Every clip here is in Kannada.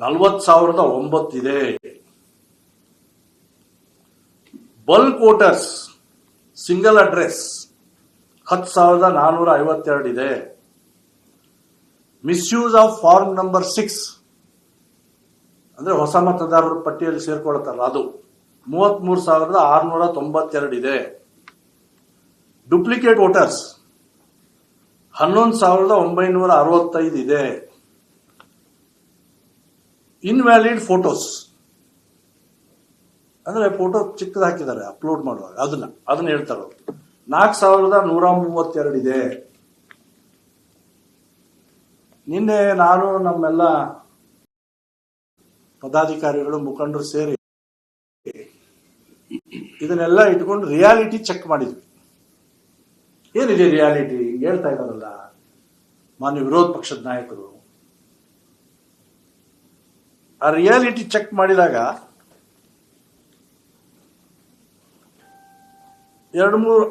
ನಲ್ವತ್ ಸಾವಿರದ ಒಂಬತ್ತಿದೆ ಬಲ್ಕ್ ವೋಟರ್ಸ್ ಸಿಂಗಲ್ ಅಡ್ರೆಸ್ ಹತ್ತು ಸಾವಿರದ ನಾನ್ನೂರ ಐವತ್ತೆರಡು ಇದೆ. Misuse of form number six ಅಂದ್ರೆ ಹೊಸ ಮತದಾರರ ಪಟ್ಟಿಯಲ್ಲಿ ಸೇರ್ಕೊಳ್ತಾರಲ್ಲ ಅದು. ಮೂವತ್ಮೂರು ಸಾವಿರದ ಆರುನೂರ ತೊಂಬತ್ತೆರಡು ಇದೆ. ಡುಪ್ಲಿಕೇಟ್ ವೋಟರ್ಸ್ ಹನ್ನೊಂದು ಸಾವಿರದ ಒಂಬೈನೂರ ಅರವತ್ತೈದು ಇದೆ. ಇನ್ವ್ಯಾಲಿಡ್ ಫೋಟೋಸ್ ಅಂದ್ರೆ ಫೋಟೋ ಚಿಕ್ಕದು ಹಾಕಿದ್ದಾರೆ ಅಪ್ಲೋಡ್ ಮಾಡುವಾಗ. ಅದನ್ನ ಅದನ್ನ ಹೇಳ್ತಾರೆ ಅವ್ರು. ನಾಲ್ಕು ಸಾವಿರದ ನೂರ ಮೂವತ್ತೆರಡು ಇದೆ. ನಿನ್ನೆ ನಾನು ನಮ್ಮೆಲ್ಲ ಪದಾಧಿಕಾರಿಗಳು, ಮುಖಂಡರು ಸೇರಿ ಇದನ್ನೆಲ್ಲ ಇಟ್ಕೊಂಡು ರಿಯಾಲಿಟಿ ಚೆಕ್ ಮಾಡಿದ್ವಿ. ಏನಿದೆ ರಿಯಾಲಿಟಿ ಹೇಳ್ತಾ ಇದ್ದಾರಲ್ಲ. ಮಾನ್ಯ ವಿರೋಧ ಪಕ್ಷದ ನಾಯಕರು. ಆ ರಿಯಾಲಿಟಿ ಚೆಕ್ ಮಾಡಿದಾಗ ಎರಡು ಮೂರು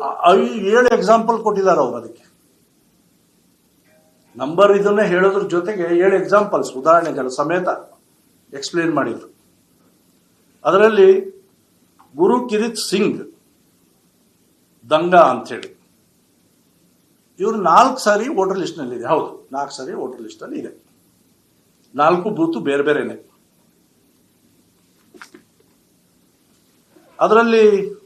ಏಳು ಎಕ್ಸಾಂಪಲ್ ಕೊಟ್ಟಿದ್ದಾರೆ ಅವ್ರು ಅದಕ್ಕೆ. ನಂಬರ್ ಇದನ್ನೇ ಹೇಳೋದ್ರ ಜೊತೆಗೆ ಏಳು ಎಕ್ಸಾಂಪಲ್ಸ್ ಉದಾಹರಣೆಗಳು ಸಮೇತ ಎಕ್ಸ್ಪ್ಲೇನ್ ಮಾಡಿದ್ರು. ಅದರಲ್ಲಿ ಗುರು ಕಿರಿತ್ ಸಿಂಗ್ ದಂಗಾ ಅಂಥೇಳಿ. ಇವರು ನಾಲ್ಕು ಸಾರಿ ವೋಟರ್ ಲಿಸ್ಟ್ನಲ್ಲಿ ಇದೆ ಹೌದು, ನಾಲ್ಕು ಸಾರಿ ವೋಟರ್ ಲಿಸ್ಟಲ್ಲಿ ಇದೆ. ನಾಲ್ಕು ಬೂತು ಬೇರೆ ಬೇರೆನೆ. ಅದರಲ್ಲಿ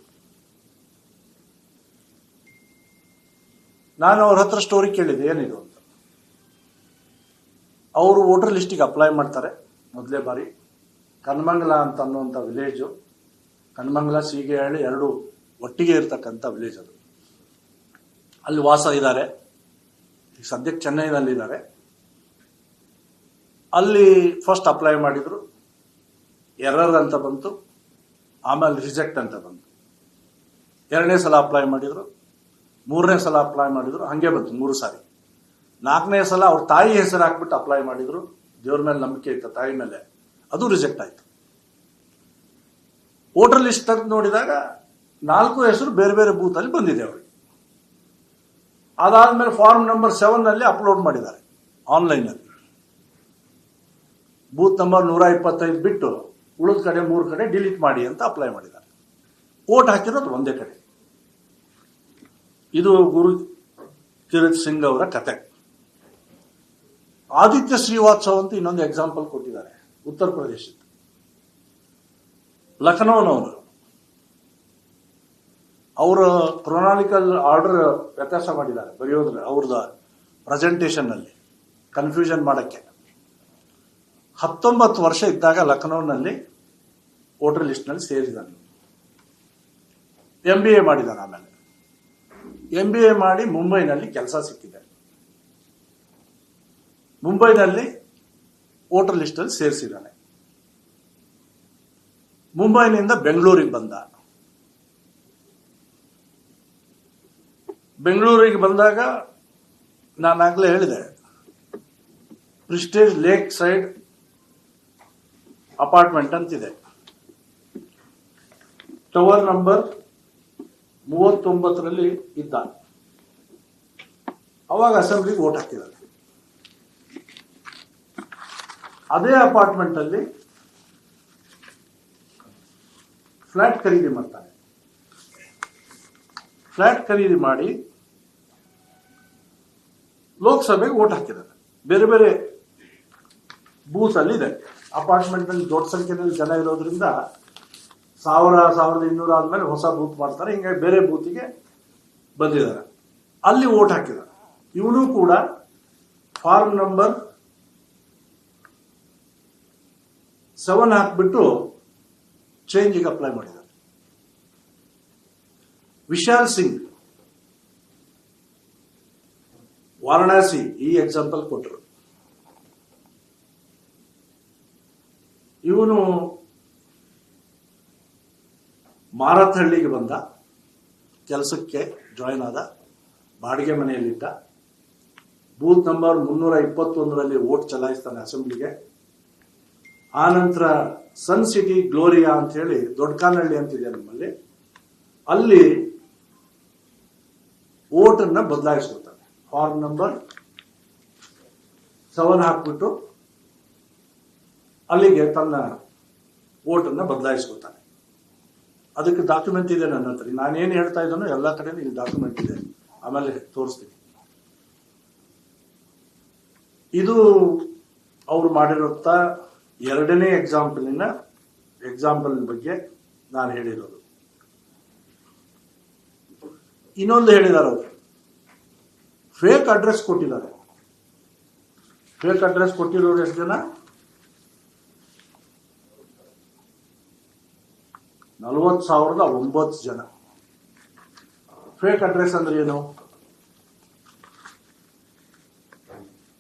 ನಾನು ಅವ್ರ ಹತ್ರ ಸ್ಟೋರಿ ಕೇಳಿದೆ ಏನಿದು ಅಂತ. ಅವರು ವೋಟರ್ ಲಿಸ್ಟಿಗೆ ಅಪ್ಲೈ ಮಾಡ್ತಾರೆ ಮೊದಲೇ ಬಾರಿ. ಕನ್ಮಂಗಲ ಅಂತ ಅನ್ನುವಂಥ ವಿಲೇಜು ಕನ್ಮಂಗಲ ಸೀಗೆಹಳ್ಳಿ ಎರಡು ಒಟ್ಟಿಗೆ ಇರ್ತಕ್ಕಂಥ ವಿಲೇಜ್ ಅದು. ಅಲ್ಲಿ ವಾಸ ಇದ್ದಾರೆ. ಈಗ ಸದ್ಯಕ್ಕೆ ಚೆನ್ನೈನಲ್ಲಿದ್ದಾರೆ. ಅಲ್ಲಿ ಫಸ್ಟ್ ಅಪ್ಲೈ ಮಾಡಿದ್ರು. ಎರರ್ ಅಂತ ಬಂತು, ಆಮೇಲೆ ರಿಜೆಕ್ಟ್ ಅಂತ ಬಂತು. ಎರಡನೇ ಸಲ ಅಪ್ಲೈ ಮಾಡಿದ್ರು, ಮೂರನೇ ಸಲ ಅಪ್ಲೈ ಮಾಡಿದ್ರು, ಹಾಗೆ ಬಂತು ಮೂರು ಸಾರಿ. ನಾಲ್ಕನೇ ಸಲ ಅವ್ರ ತಾಯಿ ಹೆಸರು ಹಾಕ್ಬಿಟ್ಟು ಅಪ್ಲೈ ಮಾಡಿದ್ರು, ದೇವ್ರ ಮೇಲೆ ನಂಬಿಕೆ ಇತ್ತು ತಾಯಿ ಮೇಲೆ. ಅದು ರಿಜೆಕ್ಟ್ ಆಯ್ತು. ವೋಟರ್ ಲಿಸ್ಟ್ ತೆಗೆದು ನೋಡಿದಾಗ ನಾಲ್ಕು ಹೆಸರು ಬೇರೆ ಬೇರೆ ಬೂತಲ್ಲಿ ಬಂದಿದೆ ಅವರಿಗೆ. ಅದಾದ್ಮೇಲೆ ಫಾರ್ಮ್ ನಂಬರ್ ಸೆವೆನ್ನಲ್ಲಿ ಅಪ್ಲೋಡ್ ಮಾಡಿದ್ದಾರೆ ಆನ್ಲೈನ್ ಅಲ್ಲಿ. ಬೂತ್ ನಂಬರ್ ನೂರ ಇಪ್ಪತ್ತೈದು ಬಿಟ್ಟು ಉಳಿದ ಕಡೆ ಮೂರು ಕಡೆ ಡಿಲೀಟ್ ಮಾಡಿ ಅಂತ ಅಪ್ಲೈ ಮಾಡಿದ್ದಾರೆ. ಓಟ್ ಹಾಕಿರೋದು ಒಂದೇ ಕಡೆ. ಇದು ಗುರು ಕಿರತ್ ಸಿಂಗ್ ಅವರ ಕತೆ. ಆದಿತ್ಯ ಶ್ರೀವಾತ್ಸವ ಅಂತ ಇನ್ನೊಂದು ಎಕ್ಸಾಂಪಲ್ ಕೊಟ್ಟಿದ್ದಾರೆ. ಉತ್ತರ ಪ್ರದೇಶದ. ಲಖನೌನವರು. ಅವರ ಕ್ರೊನಾಲಿಕಲ್ ಆರ್ಡರ್ ವ್ಯತ್ಯಾಸ ಮಾಡಿದ್ದಾರೆ. ಬರೆಯೋದ್ರ ಅವ್ರದ ಪ್ರೆಸೆಂಟೇಷನ್ ಅಲ್ಲಿ. ಕನ್ಫ್ಯೂಷನ್ ಮಾಡಕ್ಕೆ. ಹತ್ತೊಂಬತ್ತು ವರ್ಷ ಇದ್ದಾಗ ಲಖನೌನಲ್ಲಿ ವೋಟರ್ ಲಿಸ್ಟ್ನಲ್ಲಿ ಸೇರಿದ್ದಾನೆ ಎಂ ಬಿ ಎ ಮಾಡಿದನು ಆಮೇಲೆ. ಎಂ ಬಿ ಎ ಮಾಡಿ ಮುಂಬೈನಲ್ಲಿ ಕೆಲಸ ಸಿಕ್ಕಿದೆ. ಮುಂಬೈನಲ್ಲಿ ವೋಟರ್ ಲಿಸ್ಟ್ ಅಲ್ಲಿ ಸೇರಿಸಿದ್ದಾನೆ ಮುಂಬೈನಿಂದ ಬೆಂಗಳೂರಿಗೆ ಬಂದ. ಬೆಂಗಳೂರಿಗೆ ಬಂದಾಗ ನಾನಾಗಲೇ ಹೇಳಿದೆ. ಪ್ರಿಸ್ಟೇಜ್ ಲೇಕ್ ಸೈಡ್ ಅಪಾರ್ಟ್ಮೆಂಟ್ ಅಂತಿದೆ. ಟವರ್ ನಂಬರ್ ಮೂವತ್ತೊಂಬತ್ತರಲ್ಲಿ ಇದ್ದ. ಅವಾಗ ಅಸೆಂಬ್ಲಿಗೆ ಓಟ್ ಹಾಕಿದ್ದಾರೆ. ಅದೇ ಅಪಾರ್ಟ್ಮೆಂಟ್ ಅಲ್ಲಿ ಫ್ಲಾಟ್ ಖರೀದಿ ಮಾಡ್ತಾರೆ. ಫ್ಲಾಟ್ ಖರೀದಿ ಮಾಡಿ ಲೋಕಸಭೆಗೆ ಓಟ್ ಹಾಕಿದ್ದಾರೆ. ಬೇರೆ ಬೇರೆ ಬೂತ್ ಅಲ್ಲಿ ಇದೆ ಅಪಾರ್ಟ್ಮೆಂಟ್ನಲ್ಲಿ ದೊಡ್ಡ ಸಂಖ್ಯೆಯಲ್ಲಿ ಜನ ಇರೋದ್ರಿಂದ ಸಾವಿರ, ಸಾವಿರದ ಇನ್ನೂರ ಆದ್ಮೇಲೆ ಹೊಸ ಬೂತ್ ಮಾಡ್ತಾರೆ. ಹಿಂಗಾಗಿ ಬೇರೆ ಬೂತಿಗೆ ಬಂದಿದ್ದಾರೆ. ಅಲ್ಲಿ ವೋಟ್ ಹಾಕಿದ್ದಾರೆ. ಇವನು ಕೂಡ ಫಾರ್ಮ್ ನಂಬರ್ ಸೆವೆನ್ ಹಾಕ್ಬಿಟ್ಟು ಚೇಂಜಿಗೆ ಅಪ್ಲೈ ಮಾಡಿದ್ದಾರೆ. ವಿಶಾಲ್ ಸಿಂಗ್ ವಾರಣಾಸಿ ಈ ಎಕ್ಸಾಂಪಲ್ ಕೊಟ್ಟರು. ಇವನು ಮಾರತ್ಹಳ್ಳಿಗೆ ಬಂದ. ಕೆಲಸಕ್ಕೆ ಜಾಯಿನ್ ಆದ. ಬಾಡಿಗೆ ಮನೆಯಲ್ಲಿದ್ದ. ಬೂತ್ ನಂಬರ್ ಮುನ್ನೂರ ಇಪ್ಪತ್ತೊಂದರಲ್ಲಿ ವೋಟ್ ಚಲಾಯಿಸ್ತಾನೆ ಅಸೆಂಬ್ಲಿಗೆ. ಆ ನಂತರ ಸನ್ ಸಿಟಿ ಗ್ಲೋರಿಯಾ ಅಂತ ಹೇಳಿ ದೊಡ್ಡಕಾನಹಳ್ಳಿ ಅಂತಿದೆ ನಮ್ಮಲ್ಲಿ. ಅಲ್ಲಿ ವೋಟನ್ನ ಬದಲಾಯಿಸ್ಕೊತಾನೆ ಫಾರ್ಮ್ ನಂಬರ್ ಸೆವೆನ್ ಹಾಕ್ಬಿಟ್ಟು ಅಲ್ಲಿಗೆ ತನ್ನ ಓಟನ್ನು ಬದಲಾಯಿಸ್ಕೊತಾನೆ. ಅದಕ್ಕೆ ಡಾಕ್ಯುಮೆಂಟ್ ಇದೆ ನನ್ನ ಹತ್ರ. ನಾನೇನು ಹೇಳ್ತಾ ಇದ್ದಾನೋ ಎಲ್ಲ ಕಡೆ ಇಲ್ಲಿ ಡಾಕ್ಯುಮೆಂಟ್ ಇದೆ. ಆಮೇಲೆ ತೋರಿಸ್ತೀನಿ. ಇದು ಅವ್ರು ಮಾಡಿರುತ್ತ ಎರಡನೇ ಎಕ್ಸಾಂಪಲಿನ ಎಕ್ಸಾಂಪಲ್ ಬಗ್ಗೆ ನಾನು ಹೇಳಿರೋದು. ಇನ್ನೊಂದು ಹೇಳಿದ್ದಾರೆ ಅವರು. ಫೇಕ್ ಅಡ್ರೆಸ್ ಕೊಟ್ಟಿದ್ದಾರೆ. ಫೇಕ್ ಅಡ್ರೆಸ್ ಕೊಟ್ಟಿರೋರು ಎಷ್ಟು ಜನ? ನಲವತ್ತು ಸಾವಿರದ ಒಂಬತ್ತು ಜನ. ಫೇಕ್ ಅಡ್ರೆಸ್ ಅಂದ್ರೆ ಏನು?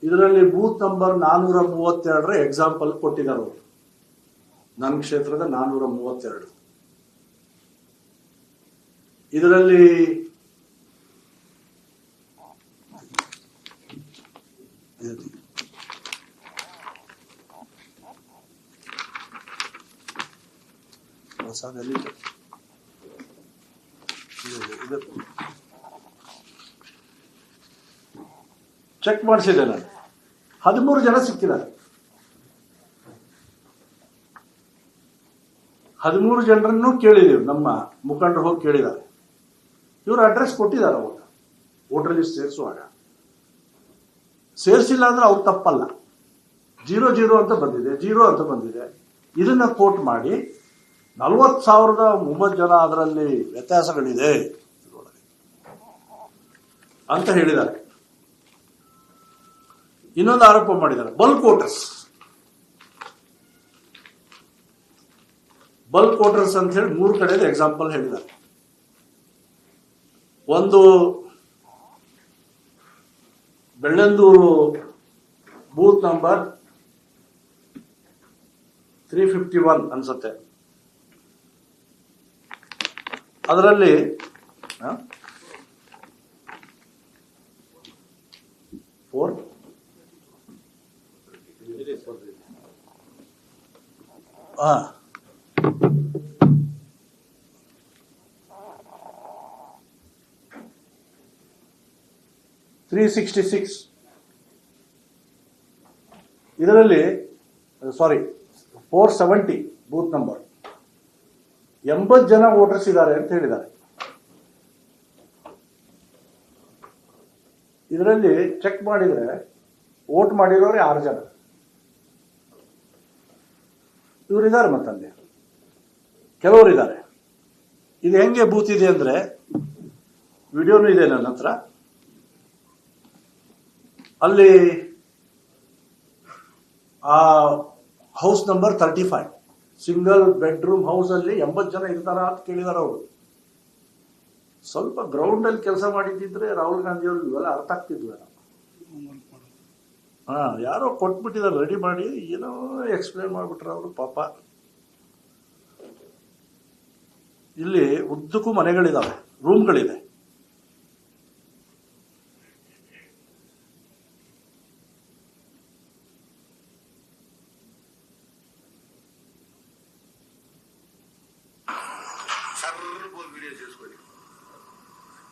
ಇದರಲ್ಲಿ ಬೂತ್ ನಂಬರ್ ನಾನ್ನೂರ ಮೂವತ್ತೆರಡರ ಎಕ್ಸಾಂಪಲ್ ಕೊಟ್ಟಿದ್ದಾರೆ ನನ್ನ ಕ್ಷೇತ್ರದ ನಾನೂರ ಮೂವತ್ತೆರಡು ಇದರಲ್ಲಿ ಚೆಕ್ ಮಾಡಿಸಿದೆ ನಾನು. ಹದಿಮೂರು ಜನ ಸಿಕ್ಕಿದ್ದಾರೆ. ಹದಿಮೂರು ಜನರನ್ನು ಕೇಳಿದೆವು. ನಮ್ಮ ಮುಖಂಡರು ಹೋಗಿ ಕೇಳಿದ್ದಾರೆ. ಇವರು ಅಡ್ರೆಸ್ ಕೊಟ್ಟಿದ್ದಾರೆ ಅವಾಗ ವೋಟರ್ ಲಿಸ್ಟ್ ಸೇರಿಸುವಾಗ. ಸೇರಿಸಿಲ್ಲ ಅಂದ್ರೆ ಅವ್ರು ತಪ್ಪಲ್ಲ. ಜೀರೋ ಜೀರೋ ಅಂತ ಬಂದಿದೆ, ಜೀರೋ ಅಂತ ಬಂದಿದೆ. ಇದನ್ನ ಕೋಟ್ ಮಾಡಿ ನಲವತ್ತು ಸಾವಿರದ ಒಂಬತ್ತು ಜನ ಅದರಲ್ಲಿ ವ್ಯತ್ಯಾಸಗಳಿದೆ. ಅಂತ ಹೇಳಿದ್ದಾರೆ. ಇನ್ನೊಂದು ಆರೋಪ ಮಾಡಿದ್ದಾರೆ. Bulk voters. ಬಲ್ಕ್ ವೋಟರ್ಸ್ ಅಂತ ಹೇಳಿ ಮೂರು ಕಡೆ ಎಕ್ಸಾಂಪಲ್ ಹೇಳಿದ್ದಾರೆ. ಒಂದು Bellandur booth number three fifty one ಅನ್ಸುತ್ತೆ. ಅದರಲ್ಲಿ ಫೋರ್ ಹಾ ತ್ರೀ ಸಿಕ್ಸ್ಟಿ ಸಿಕ್ಸ್ ಇದರಲ್ಲಿ sorry four seventy booth number ಎಂಬತ್ತು ಜನ ವೋಟರ್ಸ್ ಇದ್ದಾರೆ ಅಂತ ಹೇಳಿದ್ದಾರೆ. ಇದರಲ್ಲಿ ಚೆಕ್ ಮಾಡಿದ್ರೆ ವೋಟ್ ಮಾಡಿರೋರು ಆರು ಜನ? ಇವರಿದ್ದಾರೆ ಮತ್ತಲ್ಲಿ ಕೆಲವರು ಇದ್ದಾರೆ ಇದು ಹೆಂಗೆ ಬೂತ್ ಇದೆ ಅಂದ್ರೆ, ವಿಡಿಯೋನು ಇದೆ ನನ್ನ ಹತ್ರ. ಅಲ್ಲಿ ಆ house number thirty five, single bedroom ಅಲ್ಲಿ ಎಂಬತ್ತು ಜನ ಇರ್ತಾರ ಅಂತ ಕೇಳಿದಾರೆ ಅವರು. ಸ್ವಲ್ಪ ಗ್ರೌಂಡ್ ಅಲ್ಲಿ ಕೆಲಸ ಮಾಡಿದ್ದಿದ್ರೆ ರಾಹುಲ್ ಗಾಂಧಿ ಇವೆಲ್ಲ ಅರ್ಥ ಆಗ್ತಿದ್ವು ಹಾಂ ಯಾರೋ ಕೊಟ್ಬಿಟ್ಟಿದ್ದಾರೆ ರೆಡಿ ಮಾಡಿ ಏನೋ ಎಕ್ಸ್ಪ್ಲೇನ್ ಮಾಡಿಬಿಟ್ರೆ ಅವರು ಪಾಪ. ಇಲ್ಲಿ ಉದ್ದಕ್ಕೂ ಮನೆಗಳಿದ್ದಾವೆ ರೂಮ್ಗಳಿದೆ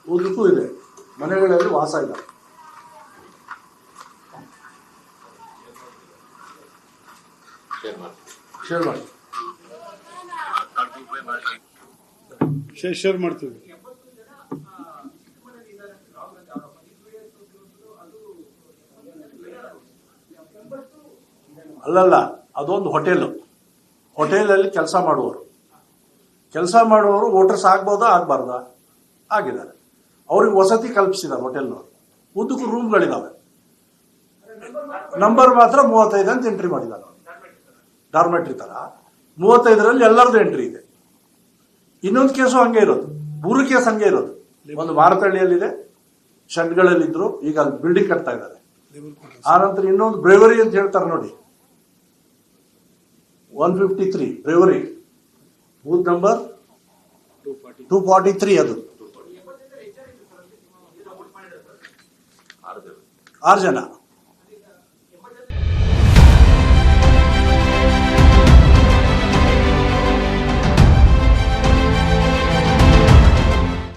ಉದ್ದಕ್ಕೂ ಇದೆ ಮನೆಗಳಲ್ಲಿ ವಾಸ ಇಲ್ಲ. ಶೇರ್ ಮಾಡಿ ಶೇರ್ ಶೇರ್ ಮಾಡ್ತೀವಿ. ಅಲ್ಲಲ್ಲ, ಅದೊಂದು ಹೋಟೆಲ್. ಹೋಟೆಲಲ್ಲಿ ಕೆಲಸ ಮಾಡುವವರು. ಕೆಲಸ ಮಾಡುವವರು ವೋಟರ್ಸ್ ಆಗ್ಬೋದಾ, ಆಗ್ಬಾರ್ದಾ? ಆಗಿದ್ದಾರೆ. ಅವ್ರಿಗೆ ವಸತಿ ಕಲ್ಪಿಸಿದ್ದಾರೆ ಹೋಟೆಲ್ನವರು. ಉದ್ದಕ್ಕೂ ರೂಮ್ಗಳಿದಾವೆ ನಂಬರ್ ಮಾತ್ರ ಮೂವತ್ತೈದು ಅಂತ ಎಂಟ್ರಿ ಮಾಡಿದ್ದಾರೆ ಡಾರ್ಮೆಟ್ರಿ ತರ ಮೂವತ್ತೈದರಲ್ಲಿ ಎಲ್ಲರದ್ದು ಎಂಟ್ರಿ ಇದೆ. ಇನ್ನೊಂದು ಕೇಸು ಹಂಗೆ ಇರೋದು. ಮೂರು ಕೇಸ್ ಹಂಗೆ ಇರೋದು. ಒಂದು ಮಾರತಳ್ಳಿಯಲ್ಲಿದೆ ಶೆಡ್ಗಳಲ್ಲಿದ್ರು ಈಗ ಅಲ್ಲಿ ಬಿಲ್ಡಿಂಗ್ ಕಟ್ತಾ ಇದ್ದಾರೆ. ಆ ನಂತರ ಇನ್ನೊಂದು ಬ್ರೇವರಿ ಅಂತ ಹೇಳ್ತಾರೆ ನೋಡಿ. One fifty three brewery booth number two forty three ಅದು. ಆರು ಜನ.